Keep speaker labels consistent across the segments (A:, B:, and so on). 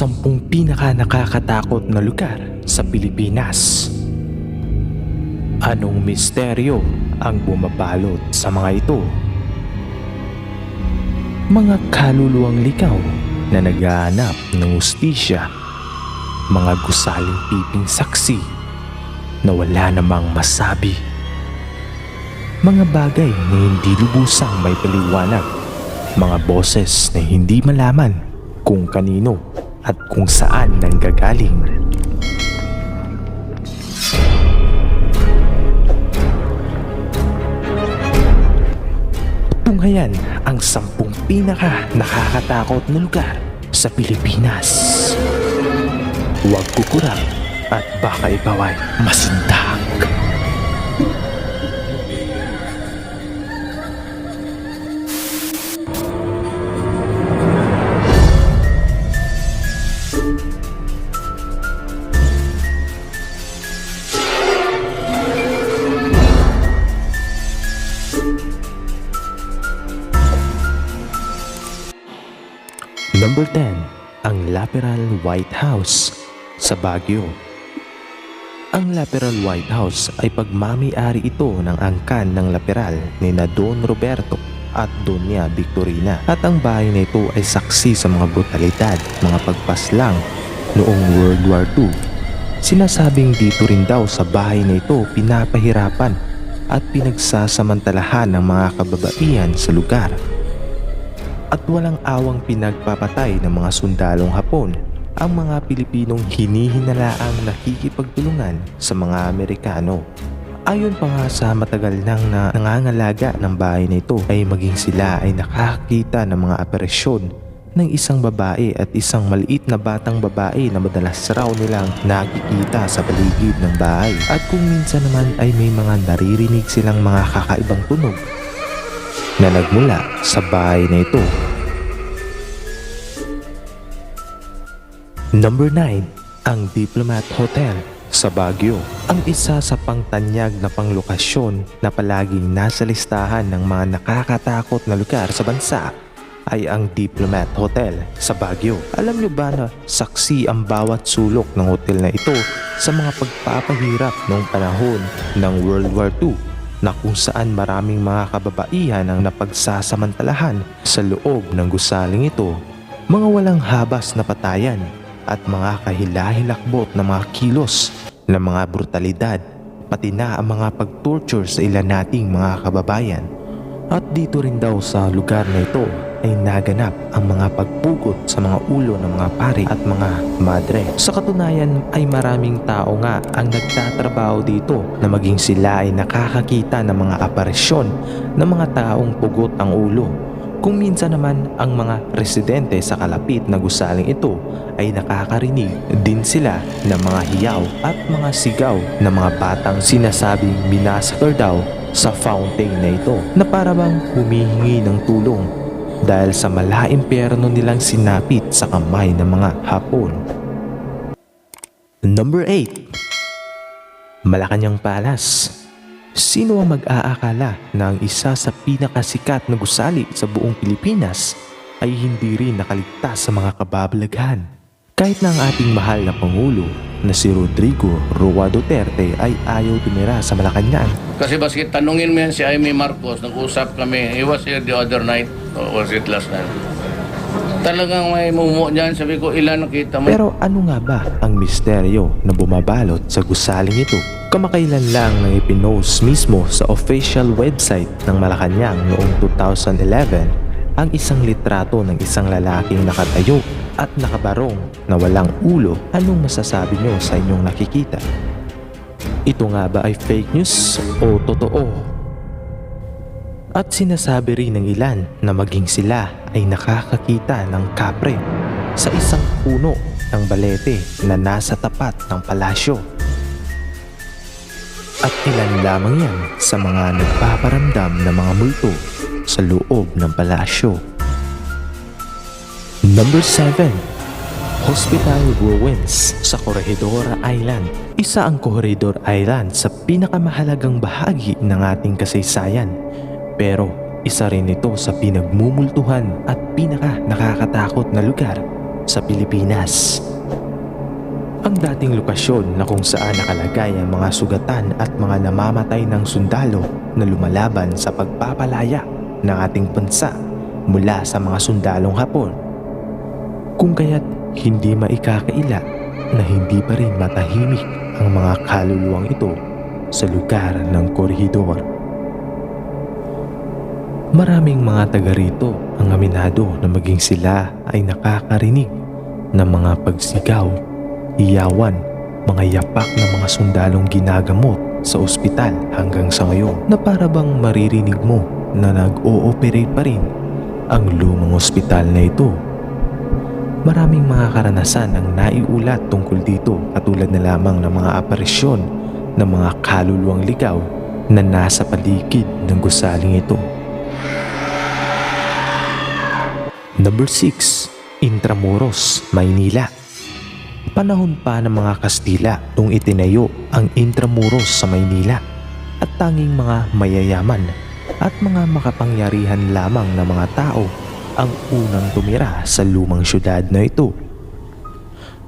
A: sampung pinaka nakakatakot na lugar sa Pilipinas. Anong misteryo ang bumabalot sa mga ito? Mga kaluluwang likaw na naghahanap ng ustisya. Mga gusaling piping saksi na wala namang masabi. Mga bagay na hindi lubusang may paliwanag. Mga boses na hindi malaman kung kanino at kung saan nanggagaling. Tunghayan ang sampung pinaka nakakatakot na lugar sa Pilipinas. Huwag kukurang at baka ikaw ay masindak. Number 10, ang Laperal White House sa Baguio. Ang Laperal White House ay pagmamay-ari ito ng angkan ng Laperal ni na Don Roberto at Doña Victorina at ang bahay na ito ay saksi sa mga brutalidad, mga pagpaslang noong World War II. Sinasabing dito rin daw sa bahay na ito pinapahirapan at pinagsasamantalahan ng mga kababaihan sa lugar at walang awang pinagpapatay ng mga sundalong Hapon ang mga Pilipinong hinihinalaang nakikipagtulungan sa mga Amerikano. Ayon pa nga sa matagal nang na nangangalaga ng bahay na ito ay maging sila ay nakakita ng mga aparisyon ng isang babae at isang maliit na batang babae na madalas raw nilang nakikita sa paligid ng bahay. At kung minsan naman ay may mga naririnig silang mga kakaibang tunog na nagmula sa bahay na ito. Number 9, ang Diplomat Hotel sa Baguio. Ang isa sa pangtanyag na panglokasyon na palaging nasa listahan ng mga nakakatakot na lugar sa bansa ay ang Diplomat Hotel sa Baguio. Alam niyo ba na saksi ang bawat sulok ng hotel na ito sa mga pagpapahirap noong panahon ng World War II na kung saan maraming mga kababaihan ang napagsasamantalahan sa loob ng gusaling ito, mga walang habas na patayan at mga kahilahilakbot na mga kilos na mga brutalidad, pati na ang mga pag-torture sa ilan nating mga kababayan. At dito rin daw sa lugar na ito ay naganap ang mga pagpugot sa mga ulo ng mga pari at mga madre. Sa katunayan ay maraming tao nga ang nagtatrabaho dito na maging sila ay nakakakita ng mga aparisyon ng mga taong pugot ang ulo. Kung minsan naman ang mga residente sa kalapit na gusaling ito ay nakakarinig din sila ng mga hiyaw at mga sigaw ng mga batang sinasabing minasakar daw sa fountain na ito na parabang humihingi ng tulong dahil sa malaimpyerno nilang sinapit sa kamay ng mga Hapon. Number 8 Malacanang Palace Sino ang mag-aakala na ang isa sa pinakasikat na gusali sa buong Pilipinas ay hindi rin nakaligtas sa mga kababalaghan? Kahit na ang ating mahal na Pangulo na si Rodrigo Roa Duterte ay ayaw tumira sa Malacanang
B: Kasi baski tanungin mo yan si Amy Marcos, nag-usap kami, he was here the other night, or was it last night? Talagang may mumo dyan, sabi ko, ilan nakita mo?
A: Pero ano nga ba ang misteryo na bumabalot sa gusaling ito? Kamakailan lang nang ipinost mismo sa official website ng Malacanang noong 2011 ang isang litrato ng isang lalaking nakatayo at nakabarong na walang ulo. Anong masasabi nyo sa inyong nakikita? Ito nga ba ay fake news o totoo? At sinasabi rin ng ilan na maging sila ay nakakakita ng kapre sa isang puno ng balete na nasa tapat ng palasyo. At ilan lamang yan sa mga nagpaparamdam ng mga multo sa loob ng palasyo. Number 7 Hospital Ruins sa Corregidora Island. Isa ang Corregidor Island sa pinakamahalagang bahagi ng ating kasaysayan. Pero isa rin ito sa pinagmumultuhan at pinaka nakakatakot na lugar sa Pilipinas. Ang dating lokasyon na kung saan nakalagay ang mga sugatan at mga namamatay ng sundalo na lumalaban sa pagpapalaya ng ating bansa mula sa mga sundalong Hapon. Kung kaya't hindi maikakaila na hindi pa rin matahimik ang mga kaluluwang ito sa lugar ng korhidor. Maraming mga taga rito ang aminado na maging sila ay nakakarinig ng mga pagsigaw, iyawan, mga yapak ng mga sundalong ginagamot sa ospital hanggang sa ngayon na para bang maririnig mo na nag-ooperate pa rin ang lumang ospital na ito. Maraming mga karanasan ang naiulat tungkol dito katulad na lamang ng mga aparisyon ng mga kaluluwang ligaw na nasa paligid ng gusaling ito. Number 6. Intramuros, Maynila Panahon pa ng mga Kastila nung itinayo ang Intramuros sa Maynila at tanging mga mayayaman at mga makapangyarihan lamang na mga tao ang unang tumira sa lumang syudad na ito.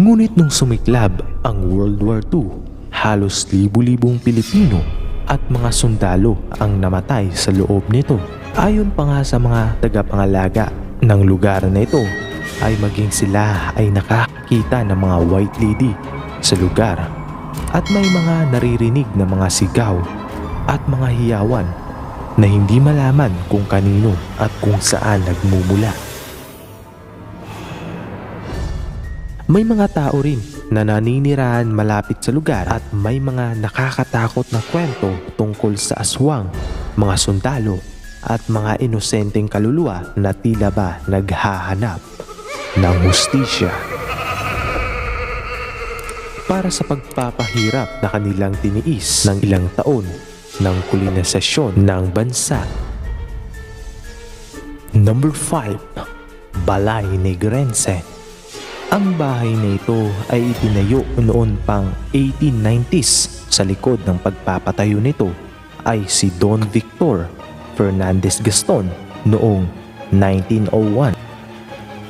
A: Ngunit nung sumiklab ang World War II, halos libu-libong Pilipino at mga sundalo ang namatay sa loob nito. Ayon pa nga sa mga tagapangalaga ng lugar na ito ay maging sila ay nakakita ng mga white lady sa lugar at may mga naririnig na mga sigaw at mga hiyawan na hindi malaman kung kanino at kung saan nagmumula. May mga tao rin na naninirahan malapit sa lugar at may mga nakakatakot na kwento tungkol sa aswang, mga sundalo at mga inosenteng kaluluwa na tila ba naghahanap ng hustisya. Para sa pagpapahirap na kanilang tiniis ng ilang taon ng kolonisasyon ng bansa. Number 5. Balay Negrense Ang bahay na ito ay itinayo noon pang 1890s sa likod ng pagpapatayo nito ay si Don Victor Fernandez Gaston noong 1901.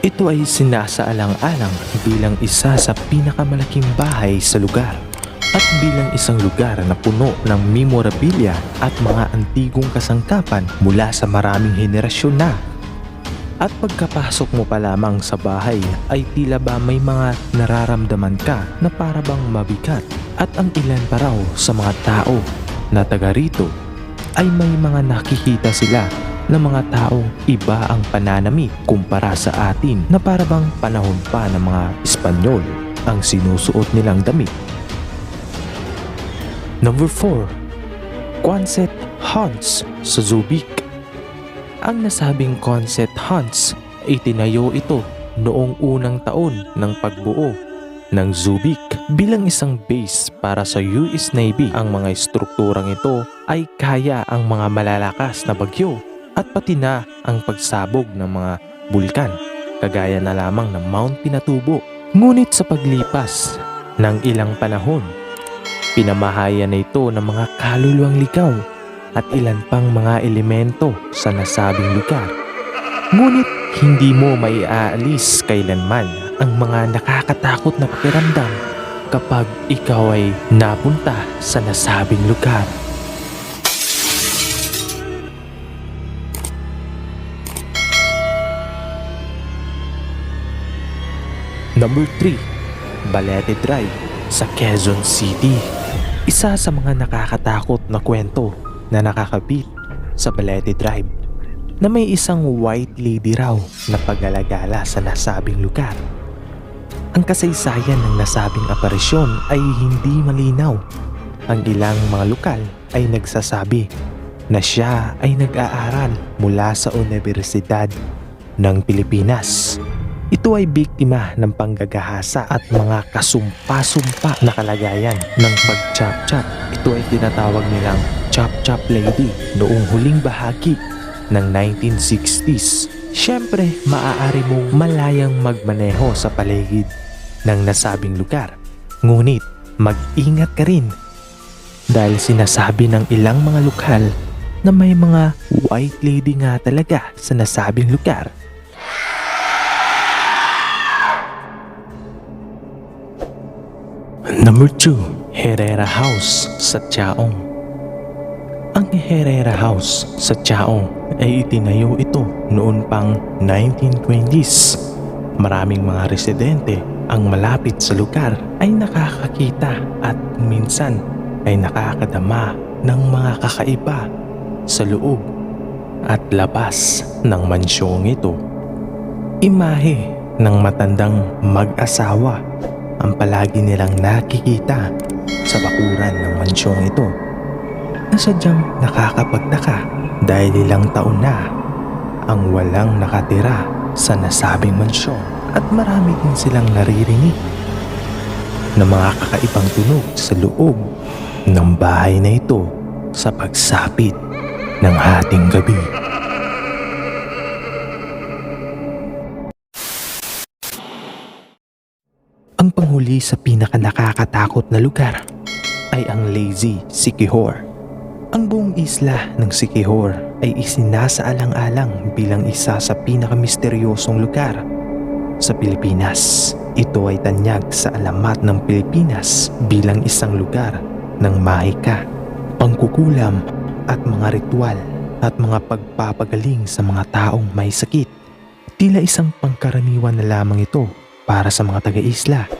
A: Ito ay sinasaalang-alang bilang isa sa pinakamalaking bahay sa lugar at bilang isang lugar na puno ng memorabilia at mga antigong kasangkapan mula sa maraming henerasyon na. At pagkapasok mo pa lamang sa bahay ay tila ba may mga nararamdaman ka na para bang mabigat at ang ilan pa raw sa mga tao na taga rito ay may mga nakikita sila na mga taong iba ang pananamit kumpara sa atin na para bang panahon pa ng mga Espanyol ang sinusuot nilang damit. Number 4. Quonset Hunts sa Zubik Ang nasabing Quonset Hunts ay tinayo ito noong unang taon ng pagbuo ng Zubik bilang isang base para sa US Navy. Ang mga estrukturang ito ay kaya ang mga malalakas na bagyo at pati na ang pagsabog ng mga bulkan kagaya na lamang ng Mount Pinatubo. Ngunit sa paglipas ng ilang panahon, pinamahayan na ito ng mga kaluluwang ligaw at ilan pang mga elemento sa nasabing lugar. Ngunit hindi mo maiaalis kailanman ang mga nakakatakot na pakiramdam kapag ikaw ay napunta sa nasabing lugar. Number 3. Balete Drive sa Quezon City. Isa sa mga nakakatakot na kwento na nakakabit sa Balete Drive na may isang white lady raw na pag-alagala sa nasabing lugar. Ang kasaysayan ng nasabing aparisyon ay hindi malinaw. Ang ilang mga lokal ay nagsasabi na siya ay nag-aaral mula sa Universidad ng Pilipinas. Ito ay biktima ng panggagahasa at mga kasumpa-sumpa na kalagayan ng pag-chop-chop. Ito ay tinatawag nilang chop-chop lady noong huling bahagi ng 1960s. Siyempre, maaari mong malayang magmaneho sa paligid ng nasabing lugar. Ngunit, mag-ingat ka rin dahil sinasabi ng ilang mga lokal na may mga white lady nga talaga sa nasabing lugar. Number 2, Herrera House sa Chaong. Ang Herrera House sa Chaong ay itinayo ito noon pang 1920s. Maraming mga residente ang malapit sa lugar ay nakakakita at minsan ay nakakadama ng mga kakaiba sa loob at labas ng mansyong ito. Imahe ng matandang mag-asawa ang palagi nilang nakikita sa bakuran ng mansyong ito na sadyang nakakapagtaka dahil ilang taon na ang walang nakatira sa nasabing mansyon at marami din silang naririnig na mga kakaibang tunog sa loob ng bahay na ito sa pagsapit ng hating gabi. Panghuli sa pinaka nakakatakot na lugar ay ang Lazy Sikihor. Ang buong isla ng Sikihor ay isinasaalang-alang bilang isa sa pinakamisteryosong lugar sa Pilipinas. Ito ay tanyag sa alamat ng Pilipinas bilang isang lugar ng mahika, pangkukulam at mga ritual at mga pagpapagaling sa mga taong may sakit. Tila isang pangkaraniwan na lamang ito para sa mga taga-isla.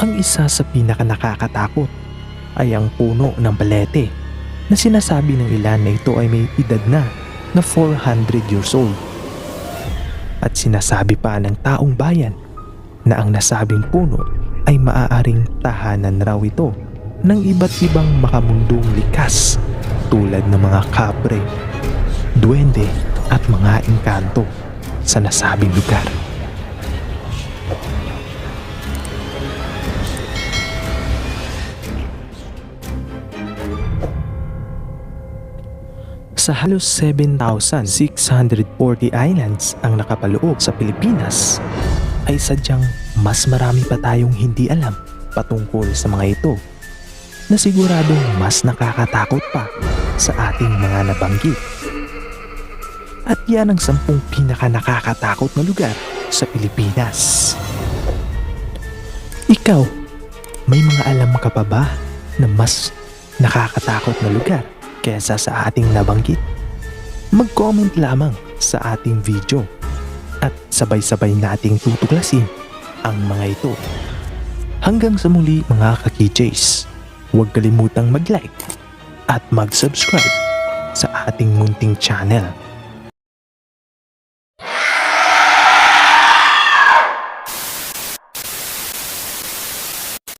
A: Ang isa sa pinaka nakakatakot ay ang puno ng balete na sinasabi ng ilan na ito ay may edad na na 400 years old. At sinasabi pa ng taong bayan na ang nasabing puno ay maaaring tahanan raw ito ng iba't ibang makamundong likas tulad ng mga kabre, duwende at mga engkanto sa nasabing lugar. Sa halos 7,640 islands ang nakapaloob sa Pilipinas, ay sadyang mas marami pa tayong hindi alam patungkol sa mga ito na siguradong mas nakakatakot pa sa ating mga nabanggit. At yan ang sampung pinaka nakakatakot na lugar sa Pilipinas. Ikaw, may mga alam ka pa ba na mas nakakatakot na lugar kesa sa ating nabanggit? Mag-comment lamang sa ating video at sabay-sabay nating tutuklasin ang mga ito. Hanggang sa muli mga ka-KJs, huwag kalimutang mag-like at mag-subscribe sa ating munting channel